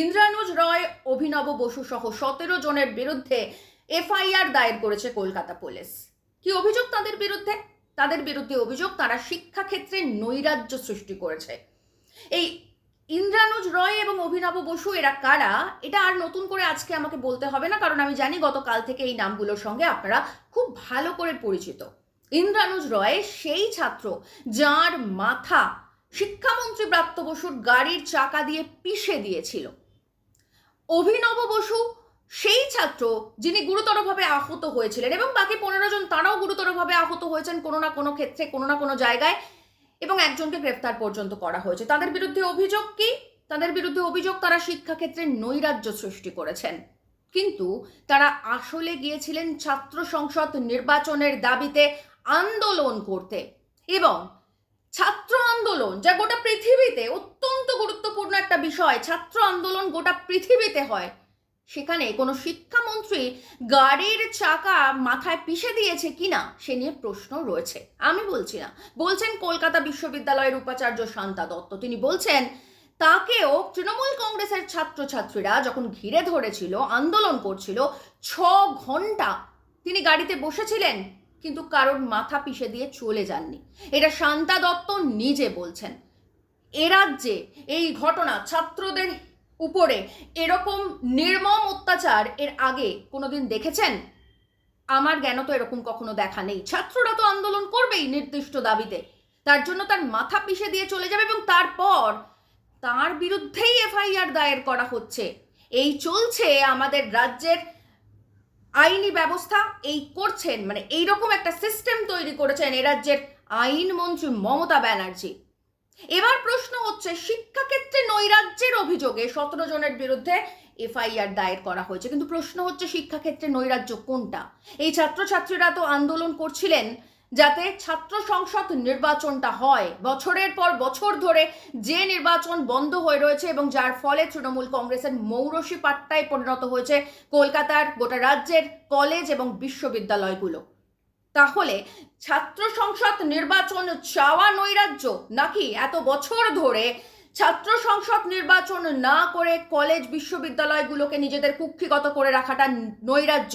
ইন্দ্রানুজ রয়, অভিনব বসু সহ সতেরো জনের বিরুদ্ধে এফআইআর দায়ের করেছে কলকাতা পুলিশ। কি অভিযোগ তাদের বিরুদ্ধে? তাদের বিরুদ্ধে অভিযোগ তারা শিক্ষাক্ষেত্রে নৈরাজ্য সৃষ্টি করেছে। এই ইন্দ্রানুজ রয় এবং অভিনব বসু, এরা কারা? এটা আর নতুন করে আজকে আমাকে বলতে হবে না, কারণ আমি জানি গতকাল থেকে এই নামগুলোর সঙ্গে আপনারা খুব ভালো করে পরিচিত। ইন্দ্রানুজ রয়, সেই ছাত্র যার মাথা শিক্ষামন্ত্রী ব্রাত্য বসুর গাড়ির চাকা দিয়ে পিষে দিয়েছিল। অভিনব বসু, সেই ছাত্র যিনি গুরুতরভাবে আহত হয়েছিলেন এবং বাকি পনেরো জন তারাও গুরুতরভাবে আহত হয়েছেন কোনো না কোনো ক্ষেত্রে, কোনো না কোনো জায়গায় এবং একজনকে গ্রেফতার পর্যন্ত করা হয়েছে। তাদের বিরুদ্ধে অভিযোগ কি? তাদের বিরুদ্ধে অভিযোগ তারা শিক্ষাক্ষেত্রে নৈরাজ্য সৃষ্টি করেছেন। কিন্তু তারা আসলে গিয়েছিলেন ছাত্র সংসদ নির্বাচনের দাবিতে আন্দোলন করতে এবং ছাত্র আন্দোলন, যা গোটা পৃথিবীতে অত্যন্ত গুরুত্বপূর্ণ একটা বিষয়, ছাত্র আন্দোলন গোটা পৃথিবীতে হয়। সেখানে কোনো শিক্ষামন্ত্রী গাড়ির চাকা মাথায় পিষে দিয়েছে কিনা, সে নিয়ে প্রশ্ন রয়েছে। আমি বলছি না। বলছেন কলকাতা বিশ্ববিদ্যালয়ের উপাচার্য শান্তা দত্ত। তিনি বলছেন, তাকেও তৃণমূল কংগ্রেসের ছাত্রছাত্রীরা যখন ঘিরে ধরেছিল, আন্দোলন করছিল, ছ ঘণ্টা তিনি গাড়িতে বসেছিলেন। কিন্তু কারোর মাথা পিষে দিয়ে চলে যাননি। এটা শান্তা দত্ত নিজে বলছেন। এ রাজ্যে এই ঘটনা ছাত্রদের উপরে এরকম নির্মম অত্যাচার এর আগে কোনোদিন দেখেছেন? আমার জ্ঞান তো এরকম কখনো দেখা নেই। ছাত্ররা তো আন্দোলন করবেই নির্দিষ্ট দাবিতে। তার জন্য তার মাথা পিষে দিয়ে চলে যাবে এবং তারপর তার বিরুদ্ধেই এফআইআর দায়ের করা হচ্ছে। এই চলছে আমাদের রাজ্যের আইনি ব্যবস্থা এই করছেন মানে এইরকম একটা সিস্টেম তৈরি করেছেন এ রাজ্যের আইনমন্ত্রী মমতা ব্যানার্জি। এবার প্রশ্ন হচ্ছে, শিক্ষাক্ষেত্রে নৈরাজ্যের অভিযোগে সতেরো জনের বিরুদ্ধে এফআইআর দায়ের করা হয়েছে। কিন্তু প্রশ্ন হচ্ছে, শিক্ষাক্ষেত্রে নৈরাজ্য কোনটা? এই ছাত্রছাত্রীরা তো আন্দোলন করছিলেন যাতে ছাত্র সংসদ নির্বাচনটা হয়। বছরের পর বছর ধরে যে নির্বাচন বন্ধ হয়ে রয়েছে এবং যার ফলে তৃণমূল কংগ্রেসের মৌরসী পাট্টায় পরিণত হয়েছে কলকাতার গোটা রাজ্যের কলেজ এবং বিশ্ববিদ্যালয়গুলো। তাহলে ছাত্র সংসদ নির্বাচন চাওয়া নৈরাজ্য নাকি এত বছর ধরে ছাত্র সংসদ নির্বাচন না করে কলেজ, বিশ্ববিদ্যালয়গুলোকে নিজেদের কুক্ষিগত করে রাখাটা নৈরাজ্য?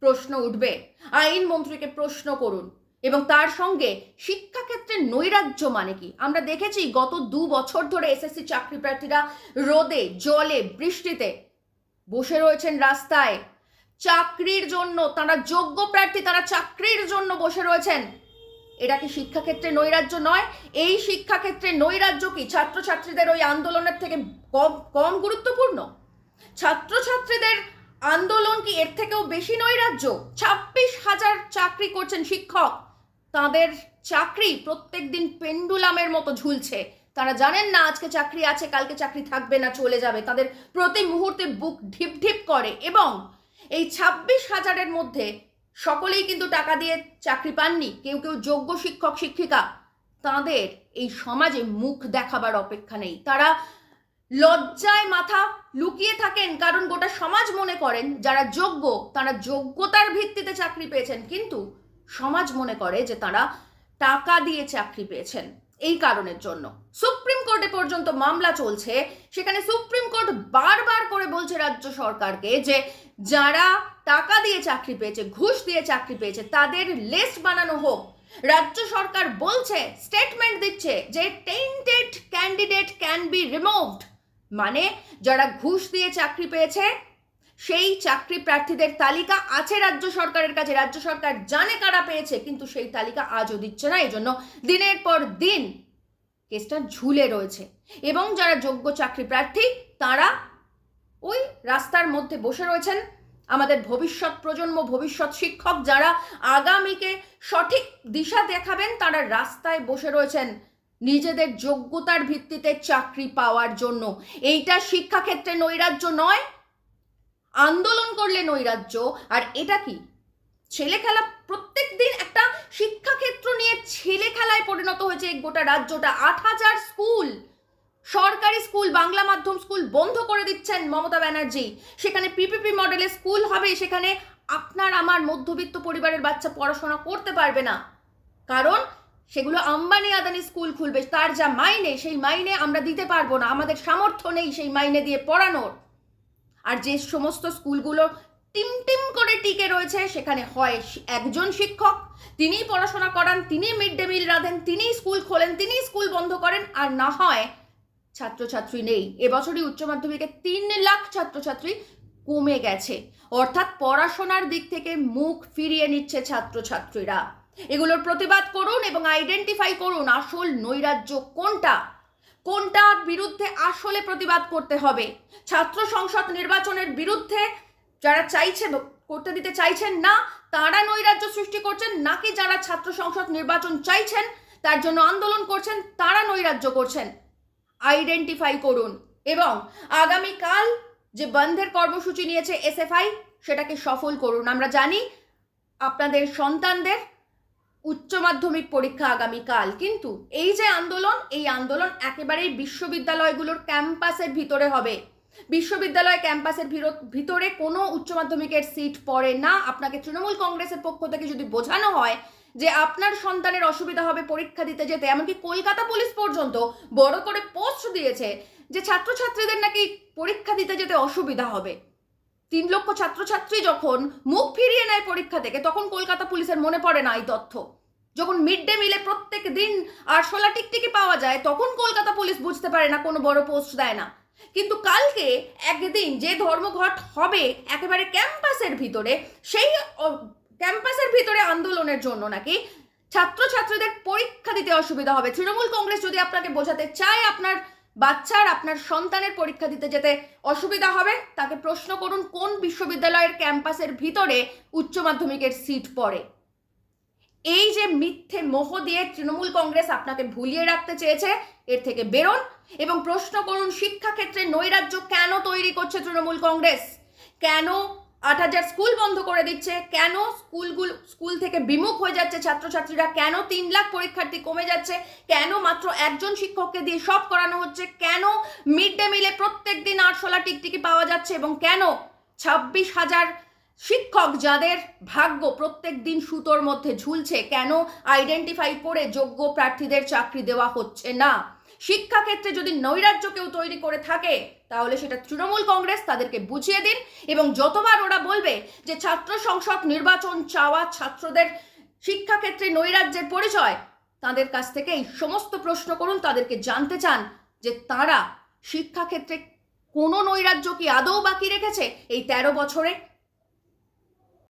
প্রশ্ন উঠবে। আইন মন্ত্রীকে প্রশ্ন করুন। এবং তার সঙ্গে শিক্ষাক্ষেত্রে নৈরাজ্য মানে কি? আমরা দেখেছি গত দু বছর ধরে এসএসসি চাকরি প্রার্থীরা রোদে, জলে, বৃষ্টিতে বসে রয়েছেন রাস্তায়। চাকরির জন্য তারা যোগ্য প্রার্থী, তারা চাকরির জন্য বসে রয়েছেন। এটা কি শিক্ষাক্ষেত্রে নৈরাজ্য নয়? এই শিক্ষাক্ষেত্রে নৈরাজ্য কি? ছাত্রছাত্রীদের ওই আন্দোলনের থেকে কম কম গুরুত্বপূর্ণ? ছাত্রছাত্রীদের আন্দোলন কি এর থেকেও বেশি নৈরাজ্য? ছাব্বিশ হাজার চাকরি করছেন শিক্ষক। তাদের চাকরি প্রত্যেক দিন পেন্ডুলামের মতো ঝুলছে। তারা জানেন না, আজকে চাকরি আছে, কালকে চাকরি থাকবে না, চলে যাবে। তাদের প্রতি মুহূর্তে বুক ঢিপ ঢিপ করে এবং এই ছাব্বিশ হাজারের মধ্যে সকলেই কিন্তু টাকা দিয়ে চাকরি পাননি। কেউ কেউ যোগ্য শিক্ষক, শিক্ষিকা। তাদের এই সমাজে মুখ দেখাবার অপেক্ষা নেই। তারা লজ্জায় মাথা লুকিয়ে থাকেন কারণ গোটা সমাজ মনে করেন যারা যোগ্য, তারা যোগ্যতার ভিত্তিতে চাকরি পেয়েছেন। কিন্তু সমাজ মনে করে যে তারা টাকা দিয়ে চাকরি পেয়েছেন এই কারণের জন্য। সুপ্রিম কোর্টে পর্যন্ত মামলা চলছে, সেখানে সুপ্রিম কোর্ট বারবার করে বলছে রাজ্য সরকারকে যে যারা টাকা দিয়ে চাকরি পেয়েছে, ঘুষ দিয়ে চাকরি পেয়েছে, তাদের লিস্ট বানানো হোক। রাজ্য সরকার বলছে স্টেটমেন্ট দিচ্ছে যে tainted candidate can be removed মানে যারা ঘুষ দিয়ে চাকরি পেয়েছে, সেই চাকরি প্রার্থীদের তালিকা আছে রাজ্য সরকারের কাছে। রাজ্য সরকার জানে কারা পেয়েছে, কিন্তু সেই তালিকা আজও দিচ্ছে না। এই জন্য দিনের পর দিন কেসটা ঝুলে রয়েছে। এবং যারা যোগ্য চাকরি প্রার্থী, তারা ওই রাস্তার মধ্যে বসে রয়েছেন। আমাদের ভবিষ্যৎ প্রজন্ম, ভবিষ্যৎ শিক্ষক যারা আগামীকে সঠিক দিশা দেখাবেন, তারা রাস্তায় বসে রয়েছেন। নিজেদের যোগ্যতার ভিত্তিতে চাকরি পাওয়ার জন্য। এইটা শিক্ষাক্ষেত্রে নৈরাজ্য নয়। আন্দোলন করলে নৈরাজ্য, আর এটা কি? ছেলে খেলা প্রত্যেক দিন একটা শিক্ষাক্ষেত্র নিয়ে ছেলে খেলায় পরিণত হয়েছে গোটা রাজ্যটা। আট হাজার স্কুল, সরকারি স্কুল, বাংলা মাধ্যম স্কুল বন্ধ করে দিচ্ছেন মমতা ব্যানার্জি। সেখানে পিপিপি মডেলের স্কুল হবে, সেখানে আপনার আমার মধ্যবিত্ত পরিবারের বাচ্চা পড়াশোনা করতে পারবে না। কারণ সেগুলো আম্বানি আদানি স্কুল খুলবে। তার যা মাইনে, সেই মাইনে আমরা দিতে পারব না। আমাদের সামর্থ্য নেই সেই মাইনে দিয়ে পড়ানোর। আর যে সমস্ত স্কুলগুলো টিম টিম করে টিকে রয়েছে, সেখানে হয় একজন শিক্ষক। তিনিই পড়াশোনা করান তিনি মিড ডে মিল রাঁধেন, তিনিই স্কুল খোলেন, তিনিই স্কুল বন্ধ করেন। আর না হয় ছাত্রছাত্রী নেই। এবছরই উচ্চ মাধ্যমিকে তিন লাখ ছাত্রছাত্রী কমে গেছে। অর্থাৎ পড়াশোনার দিক থেকে মুখ ফিরিয়ে নিচ্ছে ছাত্রছাত্রীরা। এগুলোর প্রতিবাদ করুন এবং আইডেন্টিফাই করুন আসল নৈরাজ্য কোনটা। কোনটার বিরুদ্ধে আসলে প্রতিবাদ করতে হবে? ছাত্র সংসদ নির্বাচনের বিরুদ্ধে যারা চাইছে করতে দিতে চাইছেন না, তারা নৈরাজ্য সৃষ্টি করছেন নাকি যারা ছাত্র সংসদ নির্বাচন চাইছেন, তার জন্য আন্দোলন করছেন, তারা নৈরাজ্য করছেন। আইডেন্টিফাই করুন এবং আগামীকাল যে বন্ধের কর্মসূচি নিয়েছে এসএফআই, সেটাকে সফল করুন। আমরা জানি আপনাদের সন্তানদের উচ্চ মাধ্যমিক পরীক্ষা আগামীকাল, কিন্তু এই যে আন্দোলন, এই আন্দোলন একেবারেই বিশ্ববিদ্যালয়গুলোর ক্যাম্পাসের ভিতরে হবে। বিশ্ববিদ্যালয় ক্যাম্পাসের ভিতরে কোনো উচ্চ মাধ্যমিকের সিট পড়ে না। আপনাকে তৃণমূল কংগ্রেসের পক্ষ থেকে যদি বোঝানো হয় যে আপনার সন্তানের অসুবিধা হবে, পরীক্ষা দিতে যেতে, এমনকি কলকাতা পুলিশ পর্যন্ত বড় করে পোস্ট দিয়েছে যে ছাত্রছাত্রীদের নাকি পরীক্ষা দিতে যেতে অসুবিধা হবে। তিন লক্ষ ছাত্রছাত্রী যখন মুখ ফিরিয়ে নেয় পরীক্ষা থেকে, তখন কলকাতা পুলিশের মনে পড়ে না এই তথ্য। যখন মিড ডে মিলে প্রত্যেক দিন আরশোলা টিকটিকি পাওয়া যায়, তখন কলকাতা পুলিশ বুঝতে পারে না, কোনো বড় পোস্ট দেয় না। কিন্তু কালকে একদিন যে ধর্মঘট হবে একেবারে ক্যাম্পাসের ভিতরে, সেই ক্যাম্পাসের ভিতরে আন্দোলনের জন্য নাকি ছাত্রছাত্রীদের পরীক্ষা দিতে অসুবিধা হবে? তৃণমূল কংগ্রেস যদি আপনাকে বোঝাতে চায় আপনার বাচ্চার, আপনার সন্তানের পরীক্ষা দিতে যেতে অসুবিধা হবে, তাকে প্রশ্ন করুন কোন বিশ্ববিদ্যালয়ের ক্যাম্পাসের ভিতরে উচ্চ মাধ্যমিকের সিট পড়ে। এই যে মিথ্যে মোহ দিয়ে তৃণমূল কংগ্রেস আপনাকে ভুলিয়ে রাখতে চেয়েছে, এর থেকে বেরোন এবং প্রশ্ন করুন শিক্ষাক্ষেত্রে নৈরাজ্য কেন তৈরি করছে তৃণমূল কংগ্রেস? কেন আট হাজার স্কুল বন্ধ করে দিচ্ছে। কেন স্কুলগুলো, স্কুল থেকে বিমুখ হয়ে যাচ্ছে ছাত্রছাত্রীরা? কেন তিন লাখ পরীক্ষার্থী কমে যাচ্ছে? কেন মাত্র একজন শিক্ষককে দিয়ে সব করানো হচ্ছে? কেন মিড ডে মিলে প্রত্যেক দিন আটশোলা টিকটিকি পাওয়া যাচ্ছে? এবং কেন ছাব্বিশ হাজার শিক্ষক যাদের ভাগ্য প্রত্যেক দিন সুতোর মধ্যে ঝুলছে, কেন আইডেন্টিফাই করে যোগ্য প্রার্থীদের চাকরি দেওয়া হচ্ছে না? শিক্ষাক্ষেত্রে যদি নৈরাজ্য কেউ তৈরি করে থাকে, তাহলে সেটা তৃণমূল কংগ্রেস তাদেরকে বুঝিয়ে দিন এবং যতবার ওরা বলবে যে ছাত্র সংসদ নির্বাচন চাওয়া ছাত্রদের শিক্ষাক্ষেত্রে নৈরাজ্যের পরিচয়, তাদের কাছ থেকে এই সমস্ত প্রশ্ন করুন, তাদেরকে জানতে চান যে তারা শিক্ষাক্ষেত্রে কোনো নৈরাজ্য কি আদৌ বাকি রেখেছে এই তেরো বছরে।